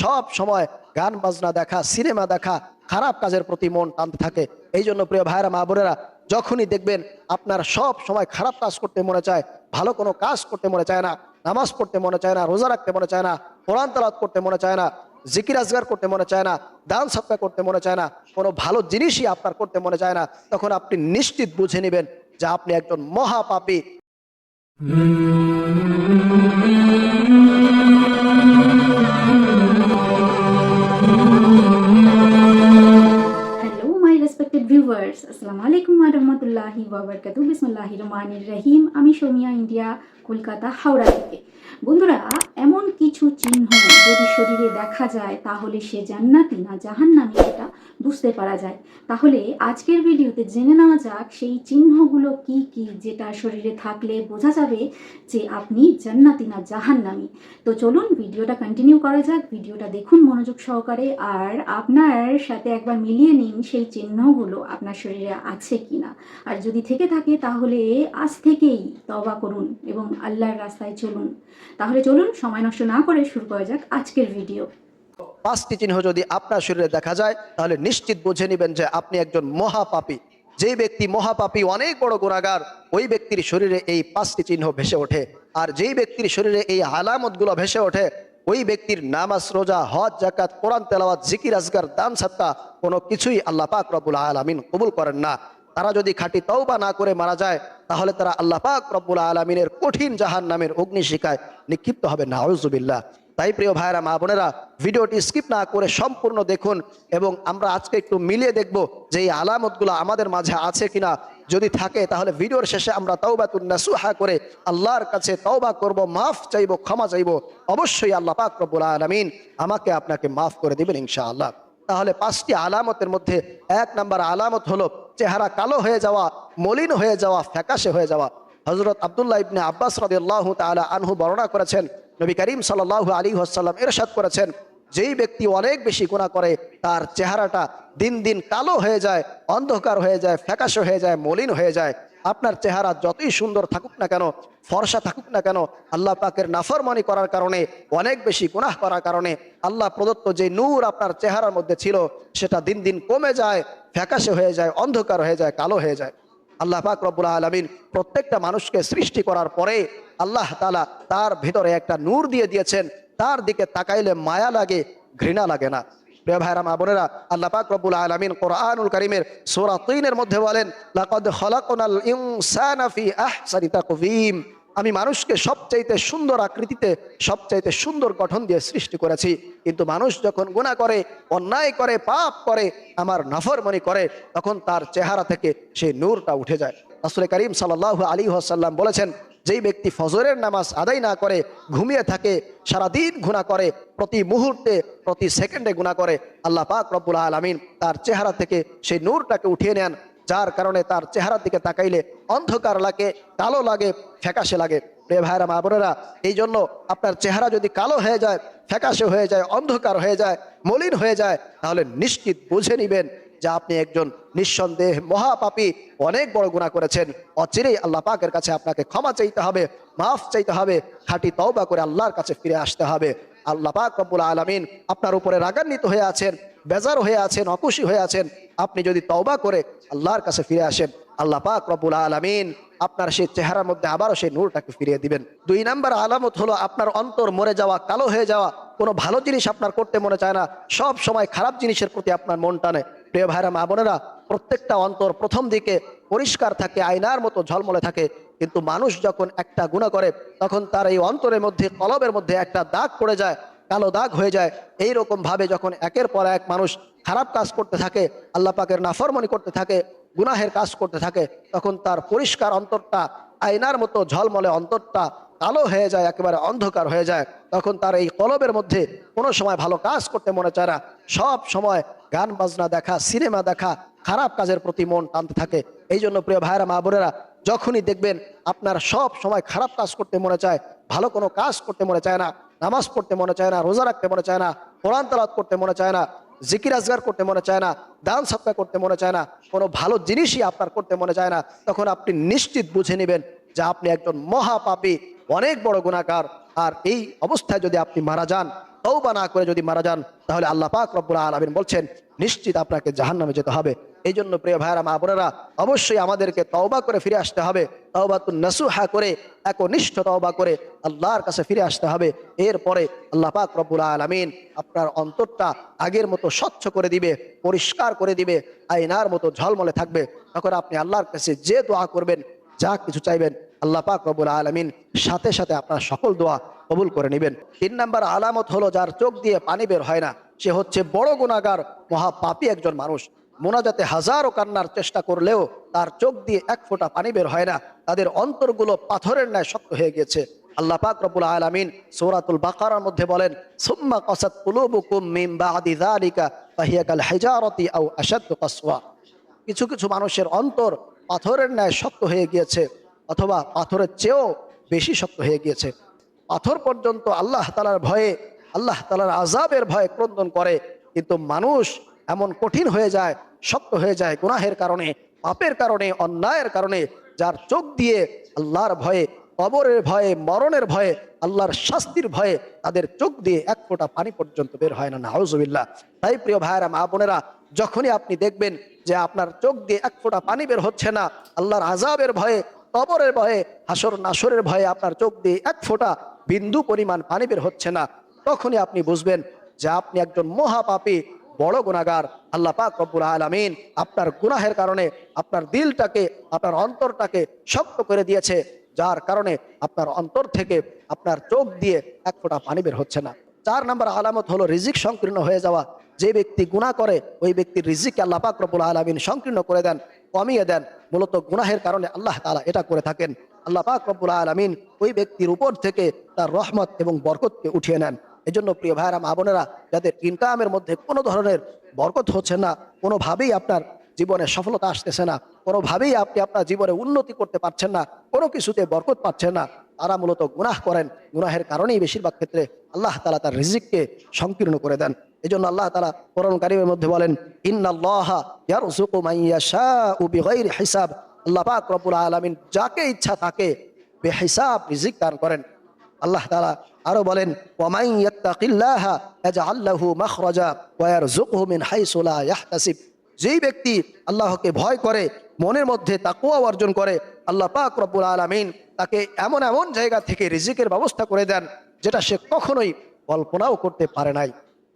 সব সময় গান, বাজনা দেখা, সিনেমা দেখা, খারাপ কাজের প্রতি মন টানতে থাকে। এই জন্য প্রিয় ভাইরা মা বোনেরা, যখনই দেখবেন আপনার সব সময় খারাপ কাজ করতে মনে চায়, ভালো কোনো কাজ করতে মনে চায় না, নামাজ পড়তে মনে চায় না, রোজা রাখতে মনে চায় না, কোরআন তালাত করতে মনে চায় না, জিকির আজগার করতে মনে চায় না, দান সৎকা করতে মনে চায় না, কোনো ভালো জিনিসই আপনার করতে মনে চায় না, তখন আপনি নিশ্চিত বুঝে নেবেন যে আপনি একজন মহাপাপী। বারাকাতুহু বিসমিল্লাহির রহমানির রহিম। আমি সোমিয়া ইন্ডিয়া কলকাতা হাওড়া থেকে। বন্ধুরা এমন কিছু চিহ্ন যদি শরীরে দেখা যায়, তাহলে সে জান্নাতি না জাহান্নামী সেটা বুঝতে পারা যায়। তাহলে আজকের ভিডিওতে জেনে নেওয়া যাক সেই চিহ্নগুলো কি কি যেটা শরীরে থাকলে বোঝা যাবে যে আপনি জান্নাতি না জাহান্নামী। তো চলুন ভিডিওটা কন্টিনিউ করা যাক, ভিডিওটা দেখুন মনোযোগ সহকারে। আর আপনার সাথে একবার মিলিয়ে নিন সেই চিহ্নগুলো আপনার শরীরে আছে কিনা। আর যদি থেকে থাকে, তাহলে আজ থেকেই তবা করুন এবং আল্লাহর রাস্তায় চলুন। তাহলে চলুন, সময় নষ্ট না করে শুরু করা যাক আজকের ভিডিও। পাঁচটি চিহ্ন যদি আপনার শরীরে দেখা যায়, তাহলে নিশ্চিত বুঝে নেবেন যে আপনি একজন মহাপাপী। যে ব্যক্তি মহাপাপী, অনেক বড় গুণাগার, ওই ব্যক্তির শরীরে এই পাঁচটি চিহ্ন ভেসে ওঠে। আর যেই ব্যক্তির শরীরে এই আলামতগুলো ভেসে ওঠে, ওই ব্যক্তির নামাজ, রোজা, হজ জাকাত কোরআন, তেলাওয়াত, জিকির আজগার দান সত্তা কোনো কিছুই আল্লাহ পাক রব্বুল আলামিন কবুল করেন না। তারা যদি খাঁটি তওবা না করে মারা যায়, তাহলে তারা আল্লাহ পাক রব্বুল আলমিনের কঠিন জাহান নামের অগ্নিশিকায় নিক্ষিপ্ত হবে নাউজুবিল্লাহ। তাই প্রিয় ভাইরা মা বোনেরা, ভিডিওটি স্কিপ না করে সম্পূর্ণ দেখুন এবং আমরা আজকে একটু মিলিয়ে দেখব যে এই আলামতগুলো আমাদের মাঝে আছে কিনা। যদি থাকে, তাহলে ভিডিওর শেষে আমরা তওবাতুন নাসুহা করে আল্লাহর কাছে তওবা করব, মাফ চাইব, ক্ষমা চাইব। অবশ্যই আল্লাহ পাক রব্বুল আলামিন আমাকে আপনাকে মাফ করে দিবেন ইনশাআল্লাহ। তাহলে পাঁচটি আলামতের মধ্যে এক নাম্বার আলামত হলো চেহারা কালো হয়ে যাওয়া, মলিন হয়ে যাওয়া, ফ্যাকাশে হয়ে যাওয়া। হজরত আবদুল্লাহ ইবনে আব্বাস রাদিয়াল্লাহ তাআলা আনহু বর্ণনা করেছেন, নবী করিম সাল্লাল্লাহু আলী আসাল্লাম এরশাদ করেছেন, যেই ব্যক্তি অনেক বেশি গুণা করে, তার চেহারাটা দিন দিন কালো হয়ে যায়, অন্ধকার হয়ে যায়, ফ্যাকাশে হয়ে যায়, মলিন হয়ে যায়। আপনার চেহারা যতই সুন্দর থাকুক না কেন, ফর্সা থাকুক না কেন, আল্লাহ পাকের নাফরমানি করার কারণে, অনেক বেশি গুনাহ করার কারণে, আল্লাহ প্রদত্ত যে নূর আপনার চেহারার মধ্যে ছিল, সেটা দিন দিন কমে যায়, ফ্যাকাশে হয়ে যায়, অন্ধকার হয়ে যায়, কালো হয়ে যায়। আল্লাহ পাক রব্বুল আলমিন প্রত্যেকটা মানুষকে সৃষ্টি করার পরে, আল্লাহ তালা তার ভেতরে একটা নূর দিয়ে দিয়েছেন, তার দিকে তাকাইলে মায়া লাগে, ঘৃণা লাগে না। প্রিয় ভাইরা, মা বোনেরা, আল্লাহ পাক রব্বুল আলামিন কোরআনুল কারীমের সূরা তিনের মধ্যে বলেন, লাকাদ খলাকনাল ইনসানা ফি আহসানি আমি মানুষকে সবচাইতে সুন্দর আকৃতিতে, সবচাইতে সুন্দর গঠন দিয়ে সৃষ্টি করেছি। কিন্তু মানুষ যখন গুনাহ করে, অন্যায় করে, পাপ করে, আমার নাফরমানি করে, তখন তার চেহারা থেকে সেই নূরটা উঠে যায়। রাসূল করিম সাল্লাল্লাহু আলাইহি ওয়াসাল্লাম বলেছেন যেই ব্যক্তি ফজরের নামাজ আদায় না করে, ঘুমিয়ে থাকে, সারাদিন গুণা করে, প্রতি মুহূর্তে, প্রতি সেকেন্ডে গুণা করে, আল্লাহ পাক রব্বুল আলমিন তার চেহারা থেকে সেই নূরটাকে উঠিয়ে নেন, যার কারণে তার চেহারার দিকে তাকাইলে অন্ধকার লাগে, কালো লাগে, ফ্যাকাশে লাগে। প্রিয় ভাইরা মা বোনেরা, এই জন্য আপনার চেহারা যদি কালো হয়ে যায়, ফ্যাকাশে হয়ে যায়, অন্ধকার হয়ে যায়, মলিন হয়ে যায়, তাহলে নিশ্চিত বুঝে নিবেন যে আপনি একজন নিঃসন্দেহ মহাপাপী অনেক বড় গুণা করেছেন। অচিরেই আল্লাহ পাকের কাছে আপনাকে ক্ষমা চাইতে হবে, মাফ চাইতে হবে, খাঁটি তওবা করে আল্লাহর কাছে ফিরে আসতে হবে। আল্লাহ পাক রব্বুল আলমিন আপনার উপরে রাগান্বিত হয়ে আছেন, বেজার হয়ে আছেন, অকুশি হয়ে আছেন। আপনি যদি তওবা করে আল্লাহর কাছে ফিরে আসেন, আল্লাহ পাক রব্বুল আলমিন আপনার সেই চেহারার মধ্যে আবারও সেই নূরটাকে ফিরিয়ে দিবেন। দুই নাম্বার আলামত হলো আপনার অন্তর মরে যাওয়া, কালো হয়ে যাওয়া। কোনো ভালো জিনিস আপনার করতে মনে চায় না। সব সময় খারাপ জিনিসের প্রতি আপনার মন টানে। প্রিয় ভাইরা, মা বোনেরা, প্রত্যেকটা অন্তর প্রথম দিকে পরিষ্কার থাকে, আয়নার মতো ঝলমলে থাকে। কিন্তু মানুষ যখন একটা গুণা করে, তখন তার এই অন্তরের মধ্যে, কলবের মধ্যে একটা দাগ পড়ে যায়, কালো দাগ হয়ে যায়। এই রকম ভাবে যখন একের পর এক মানুষ খারাপ কাজ করতে থাকে, আল্লাহ পাকের নাফরমনি করতে থাকে, গুনাহের কাজ করতে থাকে, তখন তার পরিষ্কার অন্তরটা, আয়নার মতো ঝলমলে অন্তরটা কালো হয়ে যায়, একেবারে অন্ধকার হয়ে যায়, তখন তার এই কলবের মধ্যে কোনো সময় ভালো কাজ করতে মনে চায় না। সব সময় গান বাজনা দেখা, সিনেমা দেখা, খারাপ কাজের প্রতি মন টানতে থাকে। এই জন্য প্রিয় ভাইরা মা বোনেরা, যখনই দেখবেন আপনার সব সময় খারাপ কাজ করতে মনে চায়, ভালো কোনো কাজ করতে মনে চায় না, নামাজ পড়তে মনে চায় না, রোজা রাখতে মনে চায় না, কোরআন তালাত করতে মনে চায় না, জিকির আজগার করতে মনে চায় না, দান সৎকার করতে মনে চায় না, কোনো ভালো জিনিসই আপনার করতে মনে চায় না, তখন আপনি নিশ্চিত বুঝে নেবেন যে আপনি একজন মহাপাপী অনেক বড় গুণাকার আর এই অবস্থায় যদি আপনি মারা যান তৌবা না করে যদি মারা যান, তাহলে আল্লাহ পাক রব্বুল আলমিন বলছেন, নিশ্চিত আপনাকে জাহান্নামে যেতে হবে। এই জন্য প্রিয় ভাইয়েরা, মা বোনেরা, অবশ্যই আমাদেরকে তওবা করে ফিরে আসতে হবে। তওবা তু নাসুহা করে, একনিষ্ঠ তওবা করে আল্লাহর কাছে ফিরে আসতে হবে। এরপরে আল্লাহ পাক রব্বুল আলমিন আপনার অন্তরটা আগের মতো স্বচ্ছ করে দিবে, পরিষ্কার করে দিবে, আয়নার মতো ঝলমলে থাকবে। তখন আপনি আল্লাহর কাছে যে দোয়া করবেন, যা কিছু চাইবেন আল্লাহ পাক রব্বুল আলমিন সাথে সাথে আপনার সকল দোয়া কবুল করে নেবেন। তিন নাম্বার আলামত হলো যার চোখ দিয়ে পানি বের হয় না, সে হচ্ছে বড় গুণাগার মহাপাপী একজন মানুষ। মোনাজাতে হাজারো কান্নার চেষ্টা করলেও তার চোখ দিয়ে এক ফোঁটা পানি বের হয় না, তাদের অন্তরগুলো পাথরের ন্যায় শক্ত হয়ে গেছে আল্লাহ পাক রব্বুল আলামিন সূরাতুল বাকারার মধ্যে বলেন, সুম্মা কাসাত কিছু কিছু মানুষের অন্তর পাথরের ন্যায় শক্ত হয়ে গিয়েছে। অথবা পাথরের চেয়েও বেশি শক্ত হয়ে গিয়েছে। পাথর পর্যন্ত আল্লাহ তালার ভয়ে, আল্লাহ তালার আজাবের ভয়ে ক্রন্দন করে। কিন্তু মানুষ এমন কঠিন হয়ে যায়, শক্ত হয়ে যায় গুনাহের কারণে, পাপের কারণে, অন্যায়ের কারণে, যার চোখ দিয়ে আল্লাহর ভয়ে, কবরের ভয়ে, মরণের ভয়ে, আল্লাহর শাস্তির ভয়ে তাদের চোখ দিয়ে এক ফোঁটা পানি পর্যন্ত বের হয় না। নাউজুবিল্লাহ। তাই প্রিয় ভাইয়েরা, মা বোনেরা, যখনই আপনি দেখবেন যে আপনার চোখ দিয়ে এক ফোঁটা পানি বের হচ্ছে না, আল্লাহর আজাবের ভয়ে কবরের ভয়ে, হাসর নাসরের ভয়ে আপনার চোখ দিয়ে এক ফোঁটা বিন্দু পরিমাণ পানি বের হচ্ছে না। তখনই আপনি বুঝবেন যে আপনি একজন মহাপাপী, বড় গুণাগার আল্লাহ পাক রব্বুল আলামিন আপনার গুনাহের কারণে আপনার দিলটাকে, আপনার অন্তরটাকে শক্ত করে দিয়েছে, যার কারণে আপনার অন্তর থেকে আপনার চোখ দিয়ে এক ফোঁটা পানি বের হচ্ছে না। চার নম্বর আলামত হলো রিজিক সংকীর্ণ হয়ে যাওয়া। যে ব্যক্তি গুনাহ করে, ওই ব্যক্তির রিজিককে আল্লাহ পাক রব্বুল আলামিন সংকীর্ণ করে দেন। কমিয়ে দেন। মূলত গুনাহের কারণে আল্লাহ তাআলা এটা করে থাকেন। আল্লাহ পাক রব্বুল আলামিন ওই ব্যক্তির উপর থেকে তার রহমত এবং বরকতকে উঠিয়ে নেন। এজন্য প্রিয় ভাইরা মা বোনেরা, যাদের ইনকামের মধ্যে কোনো ধরনের বরকত হচ্ছে না, কোনোভাবেই আপনার জীবনে সফলতা আসতেছে না, কোনোভাবেই আপনি আপনার জীবনে উন্নতি করতে পারছেন না, কোনো কিছুতে বরকত পাচ্ছেন না, তারা মূলত গুনাহ করেন। গুনাহের কারণেই বেশিরভাগ ক্ষেত্রে আল্লাহ তালা তার রিজিককে সংকীর্ণ করে দেন। এই জন্য আল্লাহ তালা কোরআন কারিমের মধ্যে বলেন হিসাব। আল্লাহ পাক রব্বুল আলামিন যাকে ইচ্ছা তাকে বেহিসাব, রিজিক দান করেন। আল্লাহ তালা আরও বলেন যেই ব্যক্তি আল্লাহকে ভয় করে, মনের মধ্যে তাকওয়া অর্জন করে, আল্লাহ পাক রব্বুল আলামিন তাকে এমন এমন জায়গা থেকে রিজিকের ব্যবস্থা করে দেন, যেটা সে কখনোই কল্পনাও করতে পারে নাই।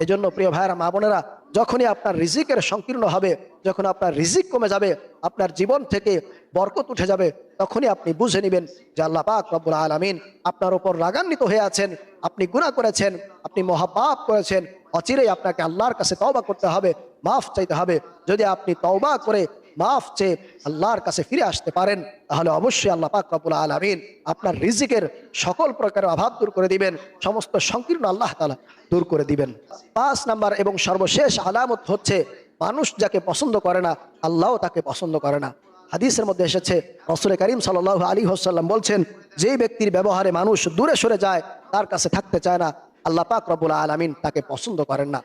এজন্য প্রিয় ভাইয়েরা, মা বোনেরা, যখনই আপনার রিজিকের সংকীর্ণ হবে, যখন আপনার রিজিক কমে যাবে, আপনার জীবন থেকে বরকত উঠে যাবে, তখনই আপনি বুঝে নেবেন যে আল্লাহ পাক রব্বুল আলমিন আপনার ওপর রাগান্বিত হয়ে আছেন, আপনি গুনাহ করেছেন, আপনি মহাপাপ করেছেন, অচিরেই আপনাকে আল্লাহর কাছে তওবা করতে হবে, মাফ চাইতে হবে। যদি আপনি তওবা করে মাফ চেয়ে আল্লাহর কাছে ফিরে আসতে পারেন, তাহলে অবশ্যই আল্লাহ পাক রব্বুল আলমিন আপনার রিজিকের সকল প্রকারের অভাব দূর করে দিবেন, সমস্ত সংকীর্ণ আল্লাহ তালা দূর করে দিবেন। পাঁচ নাম্বার এবং সর্বশেষ আলামত হচ্ছে, মানুষ যাকে পছন্দ করে না, আল্লাহও তাকে পছন্দ করে না। হাদিসের মধ্যে এসেছে, রসুল করিম সাল আলী হোসাল্লাম বলছেন যেই ব্যক্তির ব্যবহারে মানুষ দূরে সরে যায়, তার কাছে থাকতে চায় না, আল্লাহ পাক রব্বুল আলমিন তাকে পছন্দ করেন না।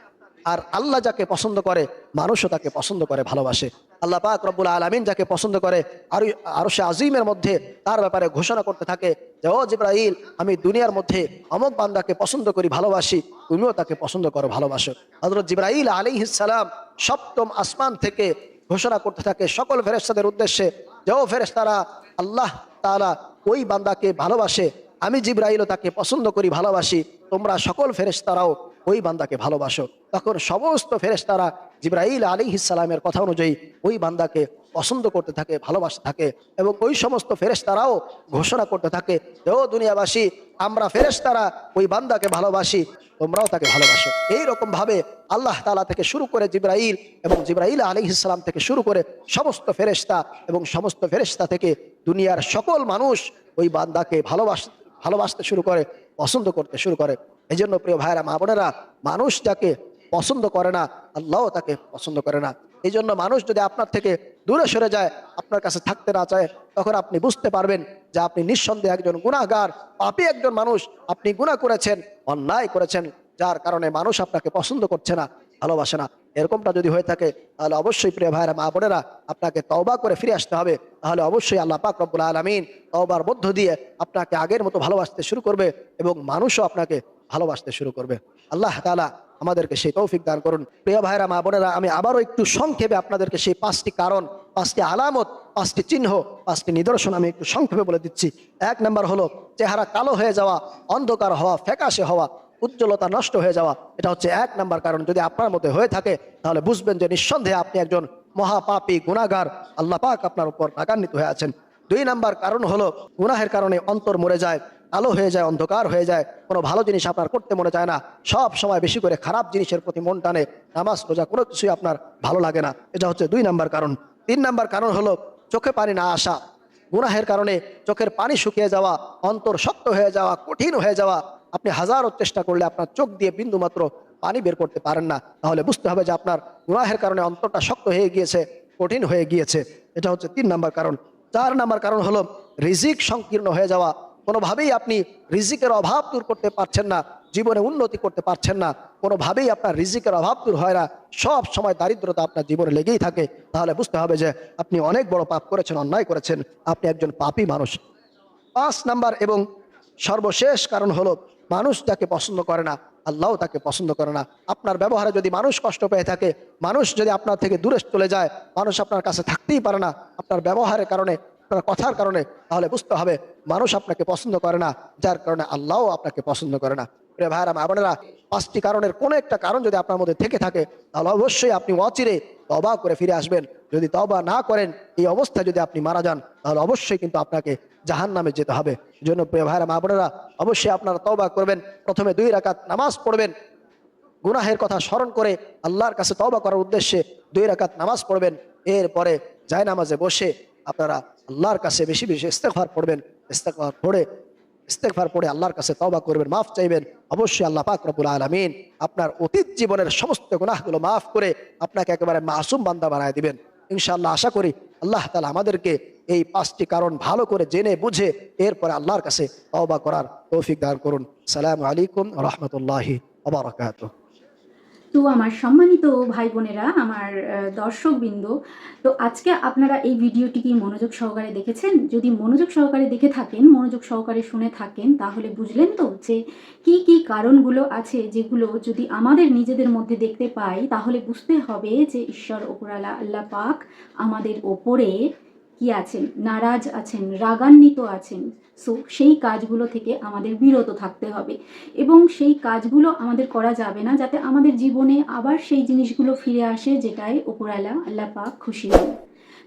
আর আল্লাহ যাকে পছন্দ করে, মানুষও তাকে পছন্দ করে, ভালোবাসে। আল্লাহ পাক রব্বুল আলমিন যাকে পছন্দ করে, আর আরও সে আজিমের মধ্যে তার ব্যাপারে ঘোষণা করতে থাকে যে, ও জিব্রাইল, আমি দুনিয়ার মধ্যে অমক বান্দাকে পছন্দ করি, ভালোবাসি। তুমিও তাকে পছন্দ করো, ভালোবাসো। হজরত জিব্রাইল আলী সালাম সপ্তম আসমান থেকে ঘোষণা করতে থাকে সকল ফেরেস্তাদের উদ্দেশ্যে যে, ও ফেরেস্তারা আল্লাহ তাআলা ওই বান্দাকে ভালোবাসে আমি জিব্রাইলও তাকে পছন্দ করি, ভালোবাসি। তোমরা সকল ফেরেস্তারাও ওই বান্দাকে ভালোবাসো। তখন সমস্ত ফেরেস্তারা জিব্রাইল আলী ইসালামের কথা অনুযায়ী ওই বান্দাকে পছন্দ করতে থাকে, ভালোবাসতে থাকে এবং ওই সমস্ত ফেরেস্তারাও ঘোষণা করতে থাকে, ও দুনিয়াবাসী, আমরা ফেরেস্তারা ওই বান্দাকে ভালোবাসি, তোমরাও তাকে ভালোবাসো। এই রকম ভাবে আল্লাহ তালা থেকে শুরু করে জিব্রাইল এবং জিব্রাইল আলী ইসলাম থেকে শুরু করে সমস্ত ফেরেস্তা এবং সমস্ত ফেরেস্তা থেকে দুনিয়ার সকল মানুষ ওই বান্দাকে ভালোবাস ভালোবাসতে শুরু করে, পছন্দ করতে শুরু করে। এই জন্য প্রিয় ভাইরা মা বোনেরা, মানুষ যাকে পছন্দ করে না আল্লাহও তাকে পছন্দ করে না। এই জন্য মানুষ যদি আপনার থেকে দূরে সরে যায়, আপনার কাছে থাকতে না চায়, তখন আপনি বুঝতে পারবেন যে আপনি নিঃসন্দেহে একজন গুণাগার পাপি একজন মানুষ। আপনি গুণা করেছেন, অন্যায় করেছেন, যার কারণে মানুষ আপনাকে পছন্দ করছে না। ভালোবাসে না। এরকমটা যদি হয়ে থাকে, তাহলে অবশ্যই প্রিয় ভাইরা মা বোনেরা, আপনাকে তওবা করে ফিরে আসতে হবে। তাহলে অবশ্যই আল্লাহ পাক রব্বুল আলমিন তওবার মধ্য দিয়ে আপনাকে আগের মতো ভালোবাসতে শুরু করবে এবং মানুষও আপনাকে ভালোবাসতে শুরু করবে। আল্লাহ তালা আমাদেরকে সেই তৌফিক দান করুন। প্রিয় ভাইরা মা বোনেরা, আমি আবারও একটু সংক্ষেপে আপনাদেরকে সেই পাঁচটি কারণ, পাঁচটি আলামত, পাঁচটি চিহ্ন, পাঁচটি নিদর্শন আমি একটু সংক্ষেপে বলে দিচ্ছি। এক নম্বর হলো, চেহারা কালো হয়ে যাওয়া, অন্ধকার হওয়া, ফ্যাকাশে হওয়া। উজ্জ্বলতা নষ্ট হয়ে যাওয়া, এটা হচ্ছে এক নাম্বার কারণ। যদি আপনার মধ্যে হয়ে থাকে, তাহলে বুঝবেন যে নিঃসন্দেহে আপনি একজন মহাপাপী গুণাগার আল্লাহ পাক আপনার উপর রাগান্বিত হয়ে আছেন। দুই নাম্বার কারণ হলো, গুনাহের কারণে অন্তর মরে যায় আলো হয়ে যায়, অন্ধকার হয়ে যায়, কোনো ভালো জিনিস আপনার করতে মনে চায় না। সব সময় বেশি করে খারাপ জিনিসের প্রতি মন টানে, নামাজ, রোজা, কোনো কিছুই আপনার ভালো লাগে না। এটা হচ্ছে দুই নাম্বার কারণ। তিন নাম্বার কারণ হলো, চোখে পানি না আসা। গুনাহের কারণে চোখের পানি শুকিয়ে যাওয়া, অন্তর শক্ত হয়ে যাওয়া, কঠিন হয়ে যাওয়া আপনি হাজারো চেষ্টা করলে আপনার চোখ দিয়ে বিন্দু মাত্র পানি বের করতে পারেন না। তাহলে বুঝতে হবে যে আপনার গুনাহের কারণে অন্তরটা শক্ত হয়ে গিয়েছে, কঠিন হয়ে গিয়েছে। এটা হচ্ছে তিন নাম্বার কারণ। চার নাম্বার কারণ হলো রিজিক সংকীর্ণ হয়ে যাওয়া। কোনোভাবেই আপনি রিজিকের অভাব দূর করতে পারছেন না, জীবনে উন্নতি করতে পারছেন না। কোনোভাবেই আপনার রিজিকের অভাব দূর হয় না। সব সময় দারিদ্রতা আপনার জীবনে লেগেই থাকে। তাহলে বুঝতে হবে যে আপনি অনেক বড় পাপ করেছেন, অন্যায় করেছেন। আপনি একজন পাপী মানুষ। পাঁচ নাম্বার এবং সর্বশেষ কারণ হলো মানুষ তাকে পছন্দ করে না আল্লাহ তাকে পছন্দ করে না। আপনার ব্যবহারে যদি মানুষ কষ্ট পেয়ে থাকে, মানুষ যদি আপনার থেকে দূরে চলে যায়, মানুষ আপনার কাছে থাকতেই পারে না, আপনার ব্যবহারের কারণে, আপনার কথার কারণে, তাহলে বুঝতে হবে মানুষ আপনাকে পছন্দ করে না, যার কারণে আল্লাহও আপনাকে পছন্দ করে না। প্রিয় ভাইরা মা বোনেরা, পাঁচটি কারণের কোনো একটা কারণ যদি আপনার মধ্যে থেকে থাকে, তাহলে অবশ্যই আপনি অচিরে তবা করে ফিরে আসবেন। যদি তবা না করেন, এই অবস্থায় যদি আপনি মারা যান, তাহলে অবশ্যই কিন্তু আপনাকে জাহান নামে যেতে হবে। জন্য প্রিয় ভাইরা, মা বোনেরা, অবশ্যই আপনারা তবা করবেন। প্রথমে দুই রাকাত নামাজ পড়বেন। গুনাহের কথা স্মরণ করে আল্লাহর কাছে তবা করার উদ্দেশ্যে দুই রাকাত নামাজ পড়বেন। এরপরে যায় নামাজে বসে আপনারা আল্লাহর কাছে বেশি বেশি ইস্তেকভার পড়বেন। ইস্তেকভার পড়ে ইস্তেকভার পড়ে আল্লাহর কাছে তবা করবেন, মাফ চাইবেন। অবশ্যই আল্লাহ পাক রব্বুল আলামিন আপনার অতীত জীবনের সমস্ত গুনাহগুলো মাফ করে আপনাকে একেবারে মাসুম বান্দা বানায় দিবেন। ইনশাআল্লাহ আশা করি আল্লাহ তালা আমাদেরকে এই পাঁচটি কারণ ভালো করে জেনে বুঝে এরপরে আল্লাহর কাছে তওবা করার তৌফিক দান করুন। সালাম আলাইকুম রহমতুল্লাহি আবরাকাতুহ তো আমার সম্মানিত ভাই বোনেরা আমার দর্শকবৃন্দ, তো আজকে আপনারা এই ভিডিওটি কি মনোযোগ সহকারে দেখেছেন? যদি মনোযোগ সহকারে দেখে থাকেন, মনোযোগ সহকারে শুনে থাকেন, তাহলে বুঝলেন তো যে কি কি কারণগুলো আছে যেগুলো যদি আমাদের নিজেদের মধ্যে দেখতে পাই, তাহলে বুঝতে হবে যে ঈশ্বর ওপরালা আল্লাহ পাক আমাদের ওপরে কি আছেন? নারাজ আছেন, রাগান্বিত আছেন। সো সেই কাজগুলো থেকে আমাদের বিরত থাকতে হবে। এবং সেই কাজগুলো আমাদের করা যাবে না, যাতে আমাদের জীবনে আবার সেই জিনিসগুলো ফিরে আসে যেটাই উপরালা আল্লাহ পাক খুশি হন।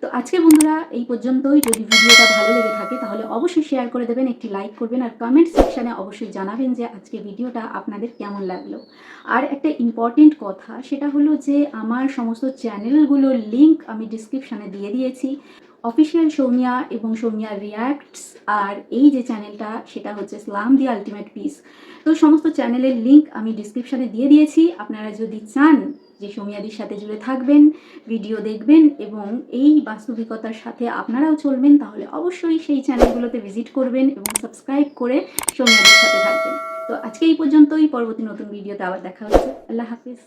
তো আজকে বন্ধুরা, এই পর্যন্তই। যদি ভিডিওটা ভালো লেগে থাকে, তাহলে অবশ্যই শেয়ার করে দেবেন, একটি লাইক করবেন, আর কমেন্ট সেকশানে অবশ্যই জানাবেন যে আজকে ভিডিওটা আপনাদের কেমন লাগল। আর একটা ইম্পর্টেন্ট কথা, সেটা হলো যে আমার সমস্ত চ্যানেলগুলোর লিংক আমি ডিসক্রিপশানে দিয়ে দিয়েছি। অফিসিয়াল সৌমিয়া এবং সৌমিয়া রিয়াক্টস আর এই যে চ্যানেলটা, সেটা হচ্ছে ইসলাম দি আলটিমেট পিস তো সমস্ত চ্যানেলের লিঙ্ক আমি ডিসক্রিপশানে দিয়ে দিয়েছি। আপনারা যদি চান যে সৌমিয়াদির সাথে জুড়ে থাকবেন ভিডিও দেখবেন এবং এই বাস্তবিকতার সাথে আপনারাও চলবেন, তাহলে অবশ্যই সেই চ্যানেলগুলোতে ভিজিট করবেন এবং সাবস্ক্রাইব করে সৌমিয়াদির সাথে থাকবেন। তো আজকে এই পর্যন্তই। পরবর্তী নতুন ভিডিওতে আবার দেখা হচ্ছে। আল্লাহ হাফিজ।